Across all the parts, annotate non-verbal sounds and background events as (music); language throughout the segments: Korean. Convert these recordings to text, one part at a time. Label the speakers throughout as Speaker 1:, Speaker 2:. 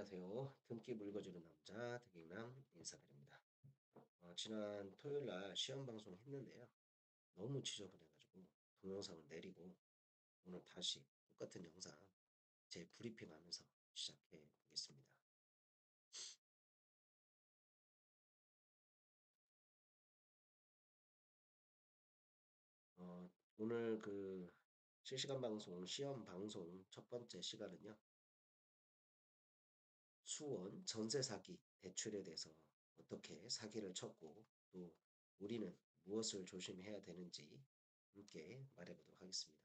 Speaker 1: 안녕하세요. 등기 물거주는 남자 등기남 인사드립니다. 어, 지난 토요일 날 시험 방송 했는데요. 너무 지저분해가지고 동영상을 내리고 오늘 다시 똑같은 영상 제 브리핑 하면서 시작해 보겠습니다. 어, 오늘 그 실시간 방송 시험 방송 첫 번째 시간은요. 수원 전세 사기 대출에 대해서 어떻게 사기를 쳤고 또 우리는 무엇을 조심해야 되는지 함께 말해보도록 하겠습니다.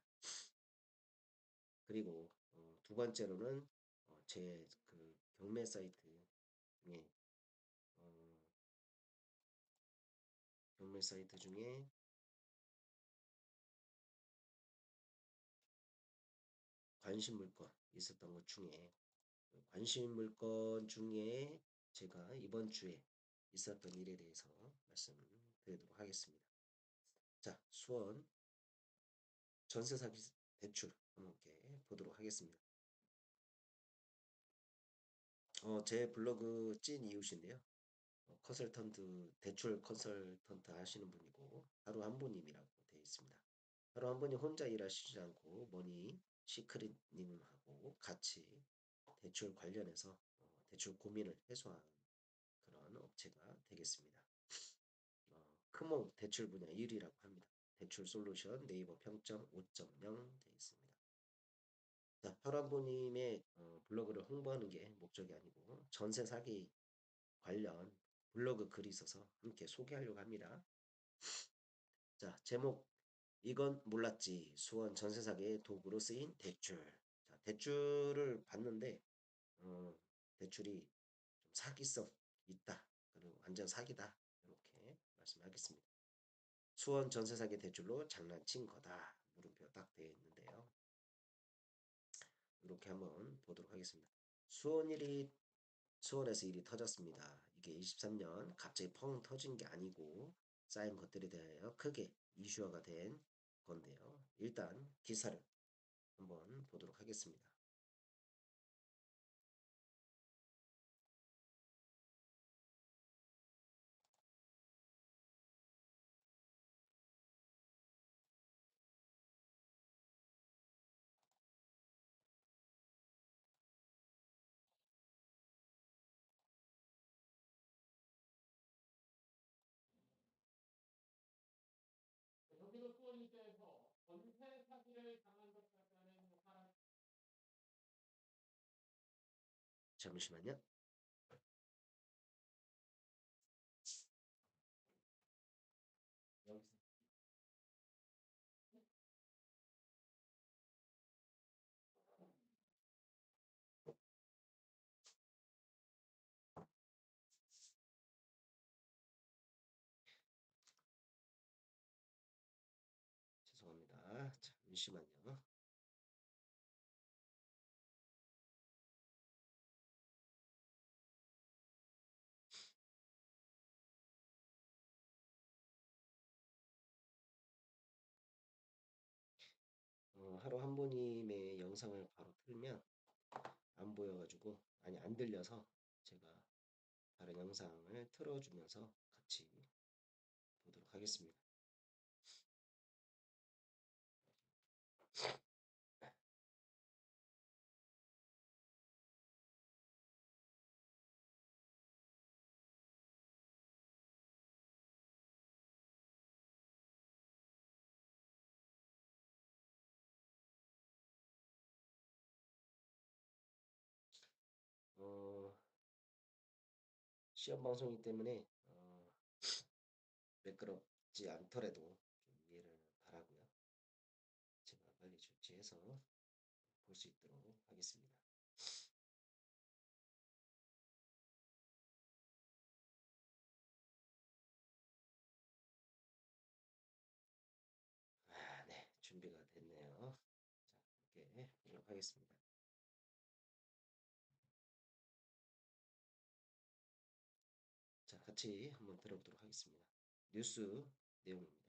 Speaker 1: 그리고 어, 두 번째로는 어, 제그 경매 사이트 중에 어, 경매 사이트 중에 관심 물건 있었던 것 중에 관심 물건 중에 제가 이번 주에 있었던 일에 대해서 말씀드리도록 하겠습니다. 자, 수원 전세 사기 대출 함께 보도록 하겠습니다. 어, 제 블로그 찐 이웃인데요. 어, 컨설턴트, 대출 컨설턴트 하시는 분이고 하루 한 분님이라고 되어 있습니다. 하루 한 분이 혼자 일하시지 않고 머니 시크릿님하고 같이 대출 관련해서 어, 대출 고민을 해소하는 그런 업체가 되겠습니다. 어, 크몽 대출 분야 1위라고 합니다. 대출 솔루션 네이버 평점 5.0 되어 있습니다. 자, 혈안부님의 어, 블로그를 홍보하는 게 목적이 아니고 전세 사기 관련 블로그 글이 있어서 함께 소개하려고 합니다. 자, 제목 이건 몰랐지 수원 전세 사기의 도구로 쓰인 대출. 자, 대출을 받는데 어, 대출이 좀 사기성 있다. 그리고 완전 사기다. 이렇게 말씀하겠습니다. 수원 전세 사기 대출로 장난친 거다. 물음표 딱 되어 있는데요. 이렇게 한번 보도록 하겠습니다. 수원 일이 수원에서 일이 터졌습니다. 이게 23년 갑자기 펑 터진 게 아니고 쌓인 것들에 대하여 크게 이슈화가 된 건데요. 일단 기사를 한번 보도록 하겠습니다. 잠시만요. 죄송합니다. 잠시만요. 어, 하루 한 분님의 영상을 바로 틀면 안 보여가지고 아니 안 들려서 제가 다른 영상을 틀어주면서 같이 보도록 하겠습니다. 시험 방송이기 때문에 어, 매끄럽지 않더라도 좀 이해를 바라고요. 제가 빨리 조치해서 볼 수 있도록 하겠습니다. 아, 네, 준비가 됐네요. 자, 이렇게 보도록 하겠습니다. 같이 한번 들어보도록 하겠습니다. 뉴스 내용입니다.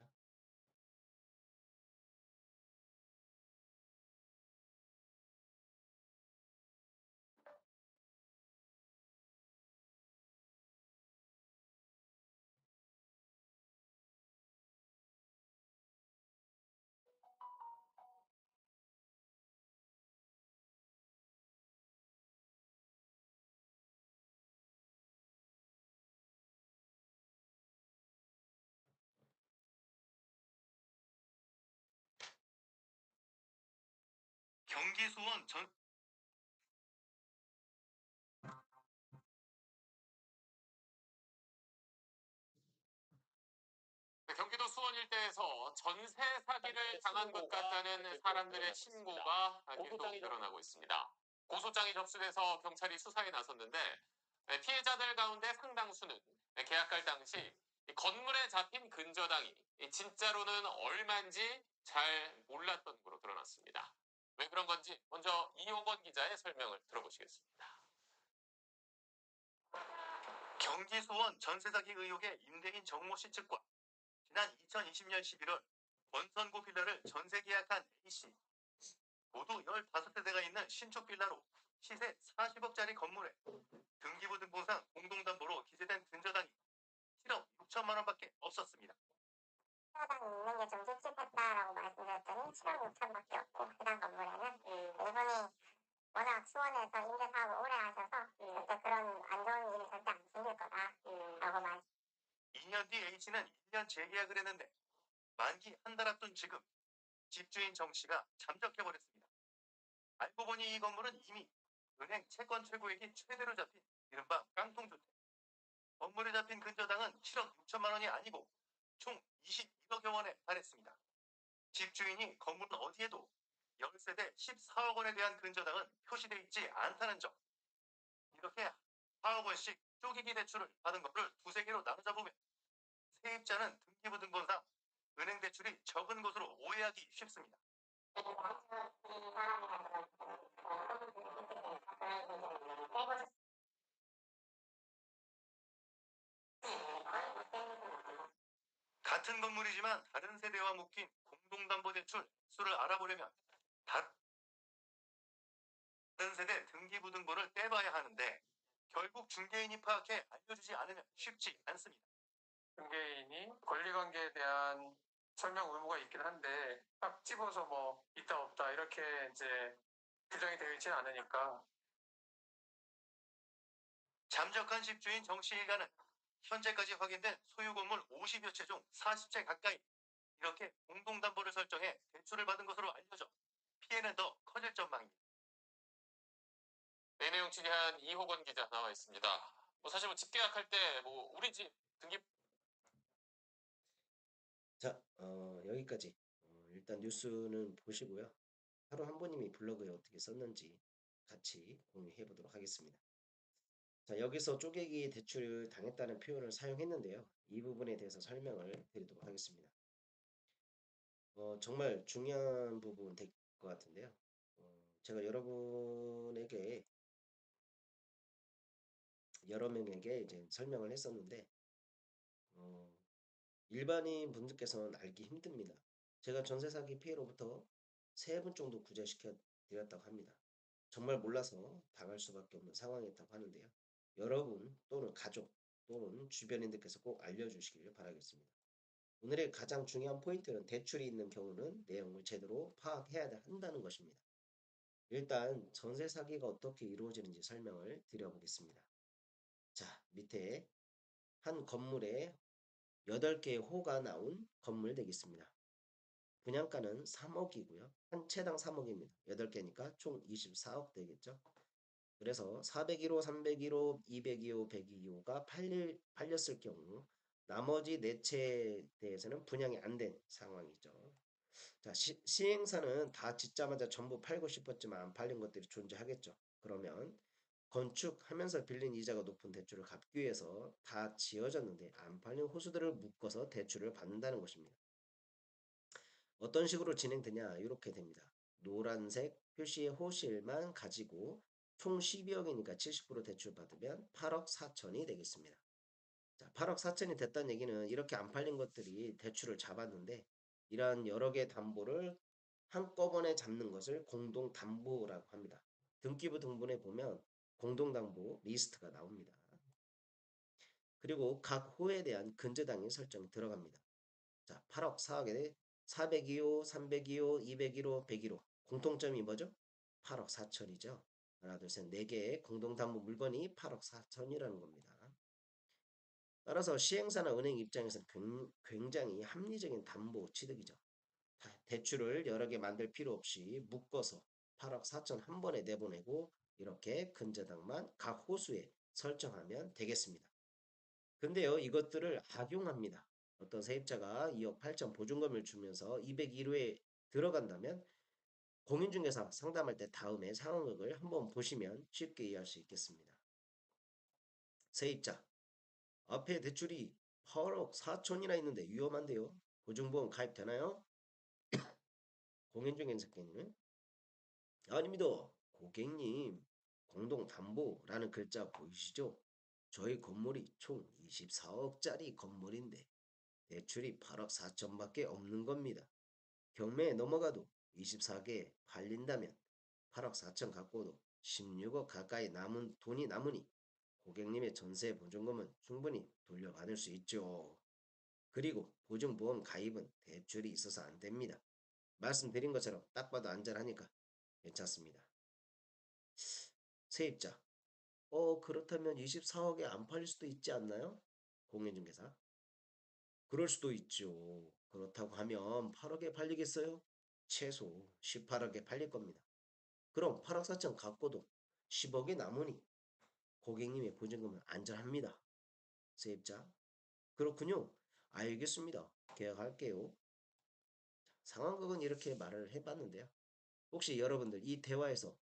Speaker 2: 경기 수원 전
Speaker 3: 네, 경기도 수원 일대에서 전세 사기를 당한 것 같다는 사람들의 신고가 계속 늘어나고 있습니다. 고소장이 접수돼서 경찰이 수사에 나섰는데 네, 피해자들 가운데 상당수는 네, 계약할 당시 이 건물에 잡힌 근저당이 이 진짜로는 얼마인지 잘 몰랐던 거로 드러났습니다. 왜 그런 건지 먼저 이호건 기자의 설명을 들어보시겠습니다.
Speaker 2: 경기 수원 전세 사기 의혹의 임대인 정모 씨 측과 지난 2020년 11월 권선구 빌라를 전세 계약한 A 씨 모두 15세대가 있는 신축 빌라로 시세 40억짜리 건물에 등기부 등본상 공동담보로 기재된 근저당이 7억 6천만 원밖에 없었습니다.
Speaker 4: 해당 있는 게 좀 찝찝했다라고 말씀드렸더니 7억 6천밖에 없고 해당 건물에는 이분이 워낙 수원에서 임대 사업을 오래 하셔서 절대 그런 안 좋은 일이 절대 안 생길 거다라고 말.
Speaker 2: 2년 뒤 A씨는 1년 재계약을 했는데 만기 한 달 앞둔 지금 집주인 정 씨가 잠적해버렸습니다. 알고 보니 이 건물은 이미 은행 채권 최고액이 최대로 잡힌 이른바 깡통주택. 건물에 잡힌 근저당은 7억 6천만 원이 아니고 총 21억여 원에 달했습니다. 집주인이 건물은 어디에도 열세대 14억 원에 대한 근저당은 표시되어 있지 않다는 점. 이렇게 4억 원씩 쪼개기 대출을 받은 것을 두세 개로 나눠 보면 세입자는 등기부 등본상 은행 대출이 적은 것으로 오해하기 쉽습니다. 같은 건물이지만 다른 세대와 묶인 공동담보대출 수를 알아보려면 다른 세대 등기부등본을 떼봐야 하는데 결국 중개인이 파악해 알려주지 않으면 쉽지 않습니다.
Speaker 5: 중개인이 권리관계에 대한 설명 의무가 있긴 한데 딱 집어서 뭐 있다 없다 이렇게 이제 규정이 되어 있지는 않으니까
Speaker 2: 잠적한 집주인 정씨 일가는 현재까지 확인된 소유 건물 50여 채 중 40채 가까이 이렇게 공동담보를 설정해 대출을 받은 것으로 알려져 피해는 더 커질 전망입니다.
Speaker 3: 내 내용 취재한 이호건 기자 나와 있습니다. 뭐 사실 뭐 집계약할 때 뭐 우리 집 등기
Speaker 1: 자, 어, 여기까지. 어, 일단 뉴스는 보시고요. 하루 한 분님이 블로그에 어떻게 썼는지 같이 공유해 보도록 하겠습니다. 자, 여기서 쪼개기 대출을 당했다는 표현을 사용했는데요. 이 부분에 대해서 설명을 드리도록 하겠습니다. 어, 정말 중요한 부분 될 것 같은데요. 어, 제가 여러분에게 여러 명에게 이제 설명을 했었는데 어, 일반인 분들께서는 알기 힘듭니다. 제가 전세 사기 피해로부터 세 분 정도 구제시켜 드렸다고 합니다. 정말 몰라서 당할 수밖에 없는 상황이었다고 하는데요. 여러분 또는 가족 또는 주변인들께서 꼭 알려주시길 바라겠습니다. 오늘의 가장 중요한 포인트는 대출이 있는 경우는 내용을 제대로 파악해야 한다는 것입니다. 일단 전세 사기가 어떻게 이루어지는지 설명을 드려보겠습니다. 자, 밑에 한 건물에 8개의 호가 나온 건물 되겠습니다. 분양가는 3억이고요. 한 채당 3억입니다. 8개니까 총 24억 되겠죠. 그래서 401호, 301호, 202호, 102호가 팔릴, 팔렸을 경우 나머지 4채에 대해서는 분양이 안 된 상황이죠. 자, 시, 시행사는 다 짓자마자 전부 팔고 싶었지만 안 팔린 것들이 존재하겠죠. 그러면 건축하면서 빌린 이자가 높은 대출을 갚기 위해서 다 지어졌는데 안 팔린 호수들을 묶어서 대출을 받는다는 것입니다. 어떤 식으로 진행되냐 이렇게 됩니다. 노란색 표시의 호실만 가지고 총 12억이니까 70% 대출 받으면 8억 4천이 되겠습니다. 자, 8억 4천이 됐다는 얘기는 이렇게 안 팔린 것들이 대출을 잡았는데 이러한 여러 개의 담보를 한꺼번에 잡는 것을 공동담보라고 합니다. 등기부 등본에 보면 공동담보 리스트가 나옵니다. 그리고 각 호에 대한 근저당의 설정이 들어갑니다. 자, 8억, 4억에 402호, 302호, 201호, 101호. 공통점이 뭐죠? 8억 4천이죠. 하나, 둘, 셋, 네 개의 공동담보 물건이 8억 4천이라는 겁니다. 따라서 시행사나 은행 입장에서는 굉장히 합리적인 담보 취득이죠. 대출을 여러 개 만들 필요 없이 묶어서 8억 4천 한 번에 내보내고 이렇게 근저당만 각 호수에 설정하면 되겠습니다. 근데요, 이것들을 악용합니다. 어떤 세입자가 2억 8천 보증금을 주면서 201호에 들어간다면 공인중개사 상담할 때 다음에 상황극을 한번 보시면 쉽게 이해할 수 있겠습니다. 세입자 앞에 대출이 8억 4천이나 있는데 위험한데요. 보증보험 가입되나요? 공인중개사께는 (coughs) 아닙니다. 고객님 공동담보라는 글자 보이시죠? 저희 건물이 총 24억짜리 건물인데 대출이 8억 4천밖에 없는 겁니다. 경매에 넘어가도 24개에 팔린다면 8억 4천 갖고도 16억 가까이 남은 돈이 남으니 고객님의 전세 보증금은 충분히 돌려받을 수 있죠. 그리고 보증보험 가입은 대출이 있어서 안 됩니다. 말씀드린 것처럼 딱 봐도 안전하니까 괜찮습니다. 세입자. 어, 그렇다면 24억에 안 팔릴 수도 있지 않나요? 공인중개사. 그럴 수도 있죠. 그렇다고 하면 8억에 팔리겠어요? 최소 18억에 팔릴 겁니다. 그럼 8억 4천 갖고도 10억이 남으니 고객님의 보증금은 안전합니다. 세입자. 그렇군요. 알겠습니다. 계약할게요. 상황극은 이렇게 말을 해봤는데요. 혹시 여러분들 이 대화에서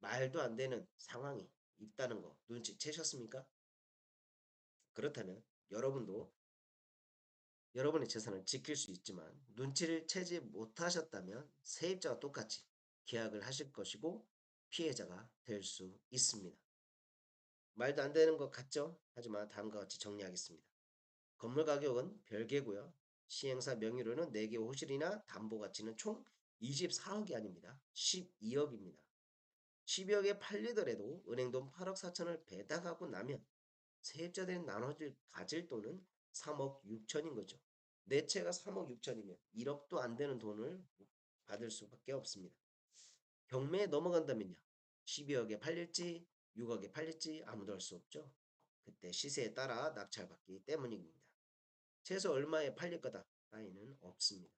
Speaker 1: 말도 안 되는 상황이 있다는 거 눈치채셨습니까? 그렇다면 여러분도 여러분의 재산을 지킬 수 있지만 눈치를 채지 못하셨다면 세입자와 똑같이 계약을 하실 것이고 피해자가 될 수 있습니다. 말도 안 되는 것 같죠? 하지만 다음과 같이 정리하겠습니다. 건물 가격은 별개고요. 시행사 명의로는 4개 호실이나 담보 가치는 총 24억이 아닙니다. 12억입니다. 12억에 팔리더라도 은행 돈 8억 4천을 배당하고 나면 세입자들이 나눠질 가질 돈은 3억 6천인 거죠. 내 채가 3억 6천이면 1억도 안 되는 돈을 받을 수밖에 없습니다. 경매에 넘어간다면요. 12억에 팔릴지 6억에 팔릴지 아무도 알 수 없죠. 그때 시세에 따라 낙찰받기 때문입니다. 최소 얼마에 팔릴 거다 따위는 없습니다.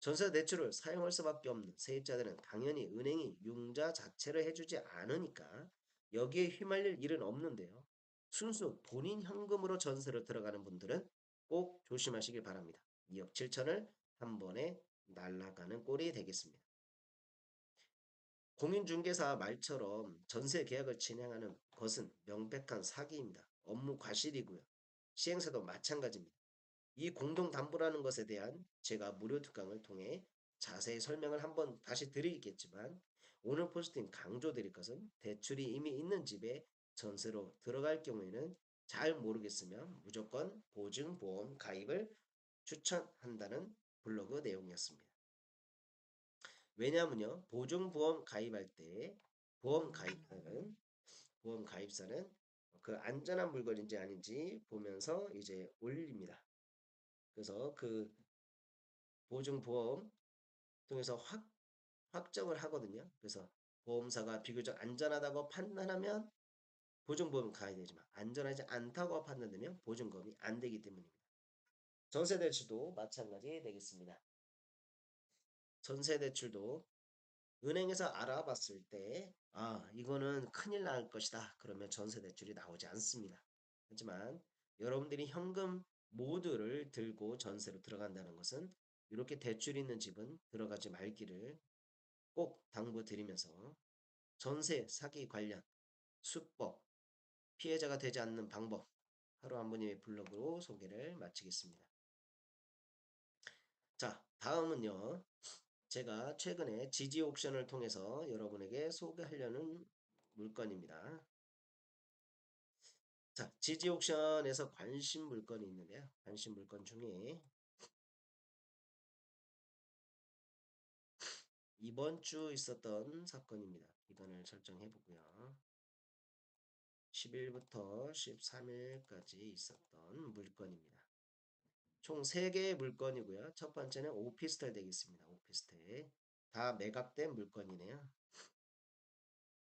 Speaker 1: 전세 대출을 사용할 수밖에 없는 세입자들은 당연히 은행이 융자 자체를 해주지 않으니까 여기에 휘말릴 일은 없는데요. 순수 본인 현금으로 전세로 들어가는 분들은 꼭 조심하시길 바랍니다. 2억 7천을 한 번에 날라가는 꼴이 되겠습니다. 공인중개사 말처럼 전세 계약을 진행하는 것은 명백한 사기입니다. 업무 과실이고요. 시행사도 마찬가지입니다. 이 공동담보라는 것에 대한 제가 무료 특강을 통해 자세히 설명을 한번 다시 드리겠지만 오늘 포스팅 강조드릴 것은 대출이 이미 있는 집에 전세로 들어갈 경우에는 잘 모르겠으면 무조건 보증보험 가입을 추천한다는 블로그 내용이었습니다. 왜냐하면요. 보증보험 가입할 때 보험 가입사는 보험 가입사는 그 안전한 물건인지 아닌지 보면서 이제 올립니다. 그래서 그 보증보험 통해서 확, 확정을 하거든요. 그래서 보험사가 비교적 안전하다고 판단하면 보증보험 가야 되지만 안전하지 않다고 판단되면 보증금이 안 되기 때문입니다. 전세 대출도 마찬가지 되겠습니다. 전세 대출도 은행에서 알아봤을 때, 아, 이거는 큰일 날 것이다. 그러면 전세 대출이 나오지 않습니다. 하지만 여러분들이 현금 모두를 들고 전세로 들어간다는 것은 이렇게 대출 있는 집은 들어가지 말기를 꼭 당부드리면서 전세 사기 관련 수법, 피해자가 되지 않는 방법 하루 한 분님의 블로그로 소개를 마치겠습니다. 자, 다음은요. 제가 최근에 지지 옥션을 통해서 여러분에게 소개하려는 물건입니다. 자, 지지 옥션에서 관심 물건이 있는데요. 관심 물건 중에 이번 주 있었던 사건입니다. 기간을 설정해 보고요. 10일부터 13일까지 있었던 물건입니다. 총 3개의 물건이고요. 첫 번째는 오피스텔 되겠습니다. 오피스텔. 다 매각된 물건이네요.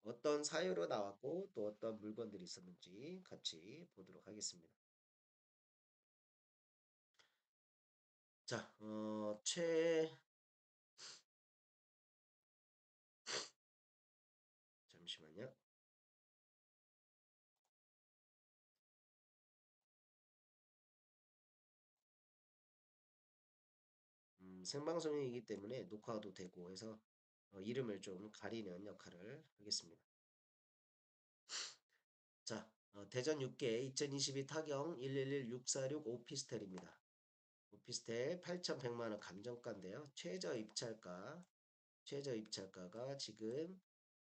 Speaker 1: 어떤 사유로 나왔고 또 어떤 물건들이 있었는지 같이 보도록 하겠습니다. 자, 어, 최 음, 생방송이기 때문에 녹화도 되고 해서 어, 이름을 좀 가리는 역할을 하겠습니다. 자, 어, 대전 6개 2022 타경 111646 오피스텔입니다. 오피스텔 8,100만원 감정가인데요. 최저 입찰가, 최저 입찰가가 지금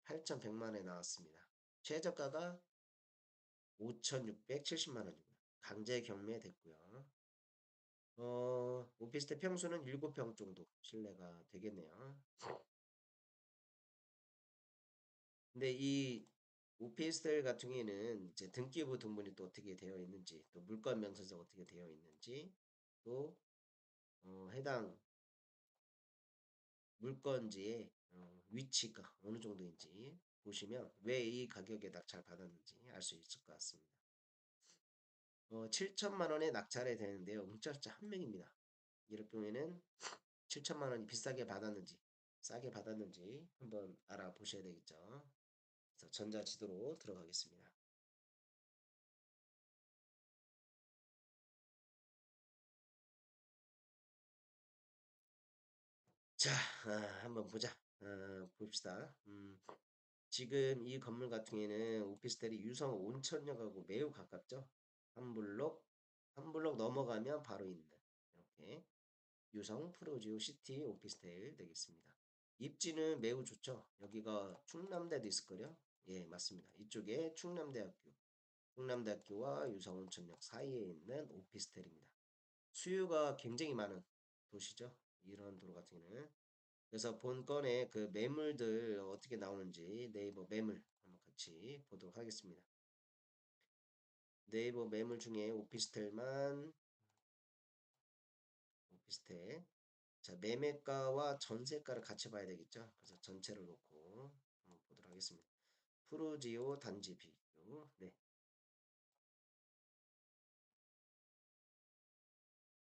Speaker 1: 8,100만원에 나왔습니다. 최저가가 5,670만원입니다. 강제 경매 됐고요. 어, 오피스텔 평수는 7평 정도 실내가 되겠네요. 근데 이 오피스텔 같은 경우에는 이제 등기부 등본이 또 어떻게 되어 있는지, 또 물건 명세서 어떻게 되어 있는지, 또 어, 해당 물건지의 어, 위치가 어느 정도인지 보시면 왜 이 가격에 낙찰 받았는지 알 수 있을 것 같습니다. 어, 7천만 원에 낙찰이 되는데요. 응찰자 한 명입니다. 이럴 경우에는 7천만 원이 비싸게 받았는지 싸게 받았는지 한번 알아보셔야 되겠죠. 그래서 전자지도로 들어가겠습니다. 자, 아, 한번 보자. 아, 봅시다. 음, 지금 이 건물 같은 경우에는 오피스텔이 유성 온천역하고 매우 가깝죠. 한 블록, 한 블록 넘어가면 바로 있는 이렇게 유성 프로지오 시티 오피스텔 되겠습니다. 입지는 매우 좋죠. 여기가 충남대도 있을 거요. 예, 맞습니다. 이쪽에 충남대학교, 충남대학교와 유성 온천역 사이에 있는 오피스텔입니다. 수요가 굉장히 많은 도시죠. 이런 도로 같은 경우는. 그래서 본건에 그 매물들 어떻게 나오는지 네이버 매물 한번 같이 보도록 하겠습니다. 네이버 매물 중에 오피스텔만 오피스텔 자 매매가와 전세가를 같이 봐야 되겠죠. 그래서 전체를 놓고 한번 보도록 하겠습니다. 프로지오 단지 비교 네.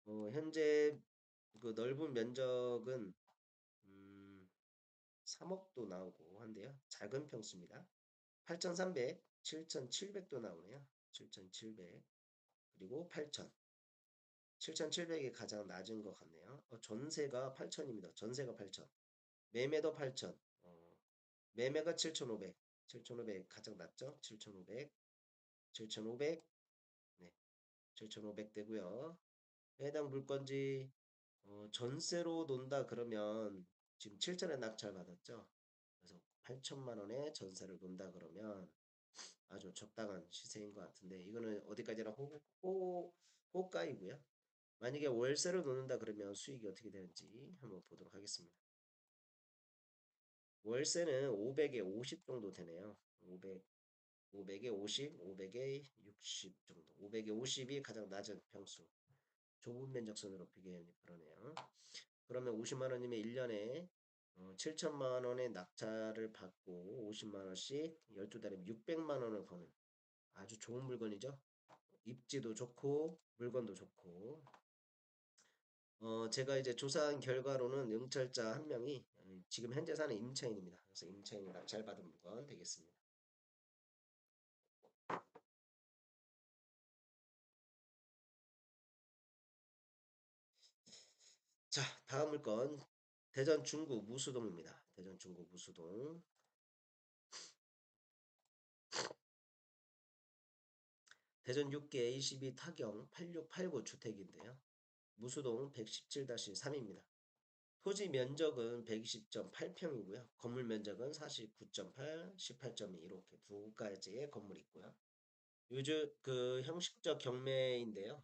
Speaker 1: 어, 현재 그 넓은 면적은 음, 3억도 나오고 한데요. 작은 평수입니다. 8,300, 7,700도 나오네요. 7,700 그리고 8,000 7,700이 가장 낮은 것 같네요. 어, 전세가 8,000입니다. 전세가 8,000 매매도 8,000 어, 매매가 7,500 7,500 가장 낮죠? 7,500 7,500 네, 7,500 되고요. 해당 물건지 어, 전세로 논다 그러면 지금 7천에 낙찰 받았죠. 그래서 8천만 원에 전세를 논다 그러면 아주 적당한 시세인 것 같은데 이거는 어디까지나 호, 호, 호가이고요. 만약에 월세를 놓는다 그러면 수익이 어떻게 되는지 한번 보도록 하겠습니다. 월세는 500에 50 정도 되네요. 500, 500에 50, 500에 60 정도. 500에 50이 가장 낮은 평수. 좁은 면적선으로 비교하면 그러네요. 그러면 50만 원이면 1년에 어, 7천만 원의 낙찰을 받고 50만 원씩 12달이면 600만 원을 버는 아주 좋은 물건이죠. 입지도 좋고 물건도 좋고 어, 제가 이제 조사한 결과로는 응찰자 한 명이 어, 지금 현재 사는 임차인입니다. 그래서 임차인이 낙찰 받은 물건 되겠습니다. 자, 다음 물건 대전 중구 무수동입니다. 대전 중구 무수동. 대전 6개 A12 타경 8689 주택인데요. 무수동 117-3입니다. 토지 면적은 120.8평이고요. 건물 면적은 49.8, 18.2 이렇게 두 가지의 건물이 있고요. 요즘 그 형식적 경매인데요.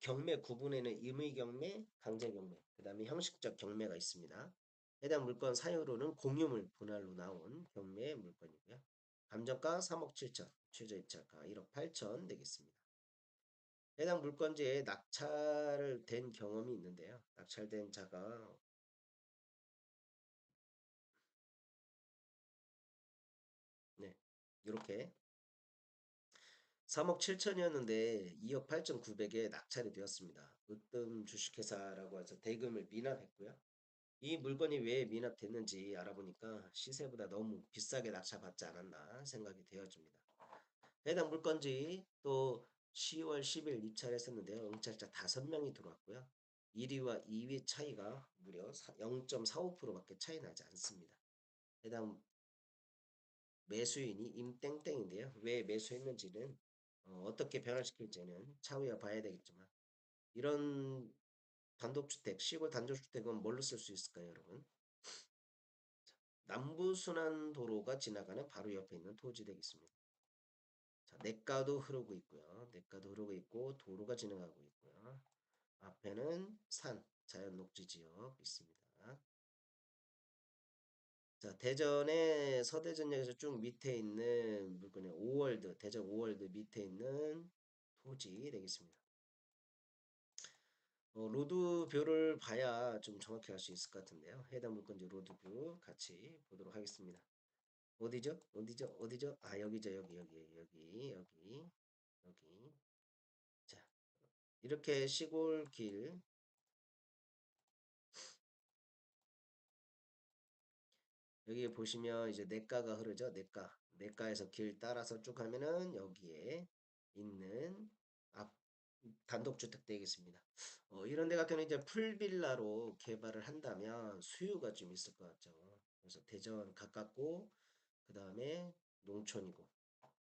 Speaker 1: 경매 구분에는 임의 경매, 강제 경매, 그 다음에 형식적 경매가 있습니다. 해당 물건 사유로는 공유물 분할로 나온 경매 물건이고요. 감정가 3억 7천, 최저 입찰가 1억 8천 되겠습니다. 해당 물건지에 낙찰된 경험이 있는데요. 낙찰된 자가 네, 이렇게 3억 7천이었는데 2억 8천 9백에 낙찰이 되었습니다. 으뜸 주식회사라고 해서 대금을 미납했고요. 이 물건이 왜 미납됐는지 알아보니까 시세보다 너무 비싸게 낙찰받지 않았나 생각이 되어집니다. 해당 물건지 또 10월 10일 입찰 했었는데요. 응찰자 5명이 들어왔고요. 1위와 2위 차이가 무려 0.45%밖에 차이 나지 않습니다. 해당 매수인이 임땡땡인데요. 왜 매수했는지는 어, 떻게 변화시킬지는 차후에 봐야 되겠지만 이런 단독주택, 시골 단독주택은 뭘로 쓸 수 있을까요, 여러분? 남부순환 도로가 지나가는 바로 옆에 있는 토지 되겠습니다. 자, 냇가도 흐르고 있고요. 냇가도 흐르고 있고 도로가 지나가고 있고요. 앞에는 산, 자연 녹지 지역 있습니다. 자, 대전의 서대전역에서 쭉 밑에 있는 물건이 5월드, 대전 5월드 밑에 있는 토지 되겠습니다. 어, 로드뷰를 봐야 좀 정확히 알 수 있을 것 같은데요. 해당 물건지 로드뷰 같이 보도록 하겠습니다. 어디죠? 어디죠? 어디죠? 아, 여기죠. 여기, 여기, 여기, 여기, 여기. 자, 이렇게 시골길 여기 보시면 이제 냇가가 흐르죠. 냇가. 냇가에서 길 따라서 쭉 가면은 여기에 있는 앞 단독주택 되겠습니다. 어, 이런 데 같은 경우는 이제 풀빌라로 개발을 한다면 수요가 좀 있을 것 같죠. 그래서 대전 가깝고 그 다음에 농촌이고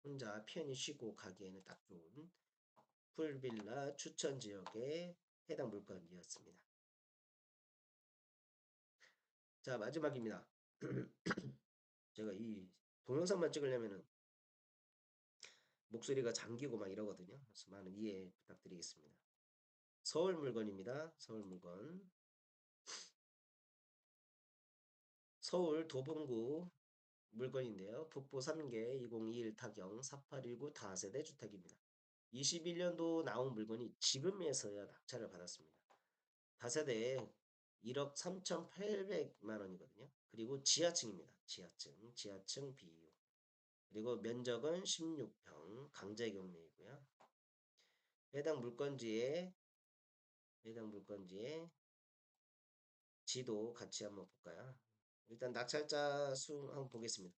Speaker 1: 혼자 편히 쉬고 가기에는 딱 좋은 풀빌라 추천 지역에 해당 물건이었습니다. 자 마지막입니다. (clears throat) 제가 이 동영상만 찍으려면은 목소리가 잠기고 막 이러거든요. 그래서 많은 이해 부탁드리겠습니다. 서울 물건입니다. 서울 물건. 서울 도봉구 물건인데요. 북부 3개 2021 타경 4819 다세대 주택입니다. 21년도 나온 물건이 지금에서야 낙찰을 받았습니다. 다세대에 1억 3,800만 원이거든요. 그리고 지하층입니다. 지하층, 지하층 비유. 그리고 면적은 16평, 강제 경매이고요. 해당 물건지에 해당 물건지에 지도 같이 한번 볼까요? 일단 낙찰자 수 한번 보겠습니다.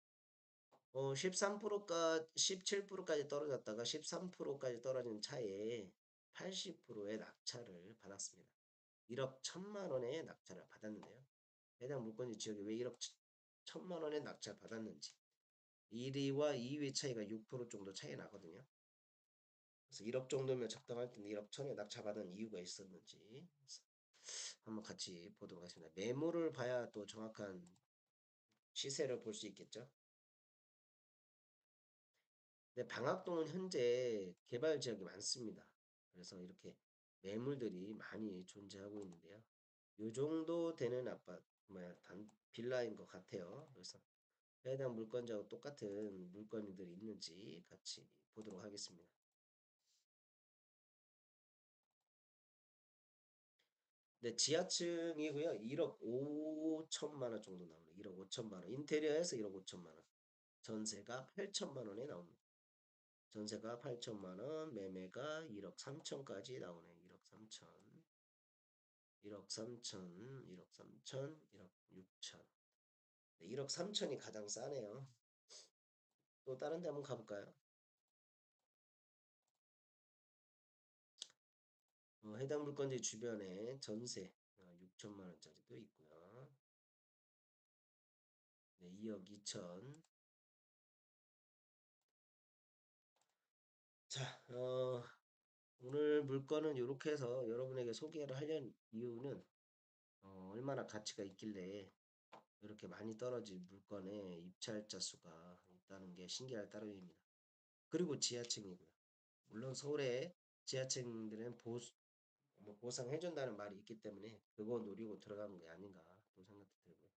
Speaker 1: 어, 13%까 17%까지 떨어졌다가 13%까지 떨어진 차에 80%의 낙찰을 받았습니다. 1억 1천만 원의 낙찰을 받았는데요. 해당 물건지 지역에 왜 1억 1천만 원의 낙찰 받았는지 1위와 2위 차이가 6% 정도 차이 나거든요. 그래서 1억 정도면 적당할 텐데 1억 천에 낙찰받은 이유가 있었는지 한번 같이 보도록 하겠습니다. 매물을 봐야 또 정확한 시세를 볼 수 있겠죠. 근데 방학동은 현재 개발 지역이 많습니다. 그래서 이렇게 매물들이 많이 존재하고 있는데요. 요 정도 되는 아파트, 뭐야, 단, 빌라인 것 같아요. 그래서 해당 물건자와 똑같은 물건들이 있는지 같이 보도록 하겠습니다. 네, 지하층이고요. 1억 5천만 원 정도 나옵니다. 1억 5천만 원. 인테리어에서 1억 5천만 원. 전세가 8천만 원에 나옵니다. 전세가 8천만 원, 매매가 1억 3천까지 나오네요. 1억 3천. 1억 3천, 1억 3천, 1억 6천. 네, 1억 3천이 가장 싸네요. 또 다른 데 한번 가볼까요? 어, 해당 물건지 주변에 전세 어, 6천만 원짜리도 있고요. 네, 2억 2천. 자, 어, 오늘 물건은 이렇게 해서 여러분에게 소개를 하려는 이유는 어, 얼마나 가치가 있길래 이렇게 많이 떨어진 물건에 입찰자 수가 있다는 게 신기할 따름입니다. 그리고 지하층이고요. 물론 서울의 지하층들은 보수, 뭐 보상해준다는 말이 있기 때문에 그거 노리고 들어가는 게 아닌가 또 생각도 들고요.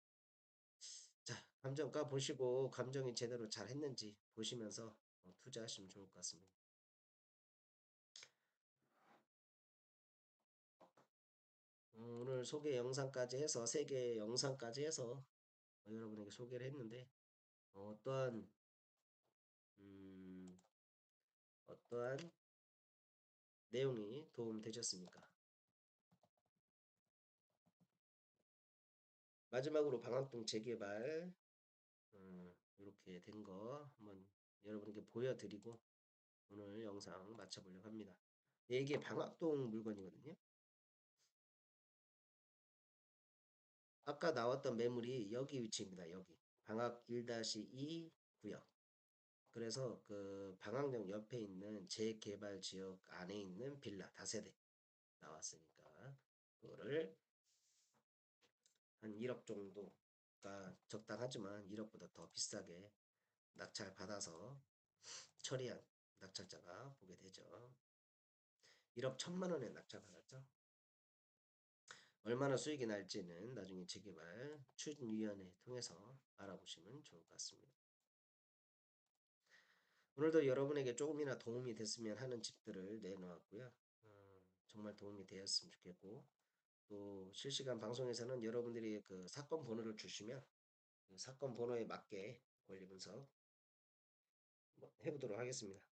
Speaker 1: 자, 감정가 보시고 감정이 제대로 잘 했는지 보시면서 어, 투자하시면 좋을 것 같습니다. 오늘 소개 영상까지 해서 세개 영상까지 해서 어, 여러분에게 소개를 했는데 어, 어떠한 음, 어떠한 내용이 도움 되셨습니까? 마지막으로 방학동 재개발 음, 이렇게 된 거 한번 여러분께 보여드리고 오늘 영상 마쳐보려고 합니다. 네, 이게 방학동 물건이거든요. 아까 나왔던 매물이 여기 위치입니다. 여기 방학 1-2 구역. 그래서 그 방학역 옆에 있는 재개발 지역 안에 있는 빌라 다세대 나왔으니까 그거를 한 1억 정도가 적당하지만 1억보다 더 비싸게 낙찰 받아서 처리한 낙찰자가 보게 되죠. 1억 1천만 원에 낙찰 받았죠. 얼마나 수익이 날지는 나중에 재개발 추진위원회 통해서 알아보시면 좋을 것 같습니다. 오늘도 여러분에게 조금이나 도움이 됐으면 하는 집들을 내놓았고요. 어, 정말 도움이 되었으면 좋겠고 또 실시간 방송에서는 여러분들이 그 사건 번호를 주시면 그 사건 번호에 맞게 권리 분석 한번 해보도록 하겠습니다.